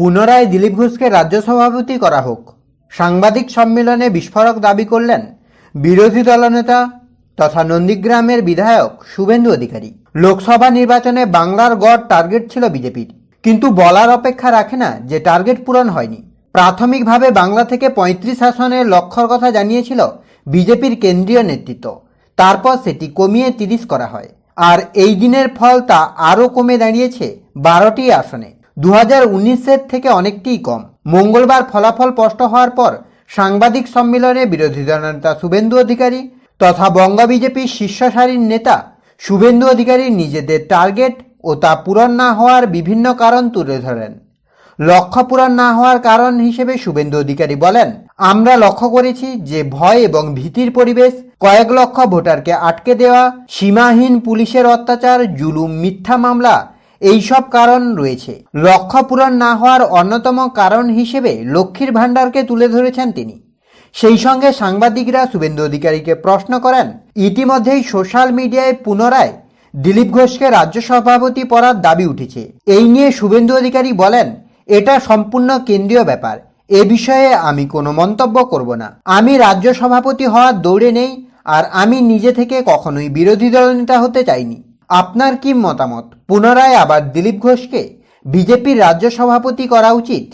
পুনরায় দিলীপ ঘোষকে রাজ্য সভাপতি করা হোক। সাংবাদিক সম্মেলনে বিস্ফোরক দাবি করলেন বিরোধী দলনেতা তথা নন্দীগ্রামের বিধায়ক শুভেন্দু অধিকারী। লোকসভা নির্বাচনে বাংলার গড় টার্গেট ছিল বিজেপির। কিন্তু বলার অপেক্ষা রাখে না যে টার্গেট পূরণ হয়নি। প্রাথমিকভাবে বাংলা থেকে পঁয়ত্রিশ আসনের লক্ষ্যর কথা জানিয়েছিল বিজেপির কেন্দ্রীয় নেতৃত্ব। তারপর সেটি কমিয়ে তিরিশ করা হয়। আর এই দিনের ফল তা আরও কমে দাঁড়িয়েছে বারোটি আসনে। দু হাজার উনিশের থেকে অনেকটিই কম। মঙ্গলবার ফলাফল স্পষ্ট হওয়ার পর সাংবাদিক সম্মেলনে বিরোধী দলনেতা শুভেন্দু অধিকারী তথা বঙ্গ বিজেপির শীর্ষ সারির নেতা শুভেন্দু অধিকারী নিজেদের টার্গেট ও তা পূরণ না হওয়ার বিভিন্ন কারণ তুলে ধরেন। লক্ষ্য পূরণ না হওয়ার কারণ হিসেবে শুভেন্দু অধিকারী বলেন, আমরা লক্ষ্য করেছি যে ভয় এবং ভীতির পরিবেশ, কয়েক লক্ষ ভোটারকে আটকে দেওয়া, সীমাহীন পুলিশের অত্যাচার, জুলুম, মিথ্যা মামলা এইসব কারণ রয়েছে। লক্ষ্য পূরণ না হওয়ার অন্যতম কারণ হিসেবে লক্ষ্মীর ভাণ্ডারকে তুলে ধরেছেন তিনি। সেই সঙ্গে সাংবাদিকরা শুভেন্দু অধিকারীকে প্রশ্ন করেন, ইতিমধ্যেই সোশ্যাল মিডিয়ায় পুনরায় দিলীপ ঘোষকে রাজ্য সভাপতি পড়ার দাবি উঠেছে। এই নিয়ে শুভেন্দু অধিকারী বলেন, এটা সম্পূর্ণ কেন্দ্রীয় ব্যাপার। এ বিষয়ে আমি কোনো মন্তব্য করব না। আমি রাজ্য সভাপতি হওয়ার দৌড়ে নেই, আর আমি নিজে থেকে কখনোই বিরোধী দলনেতা হতে চাইনি। আপনার কি মতামত? পুনরায় আবার দিলীপ ঘোষকে বিজেপির রাজ্য সভাপতি করা উচিত?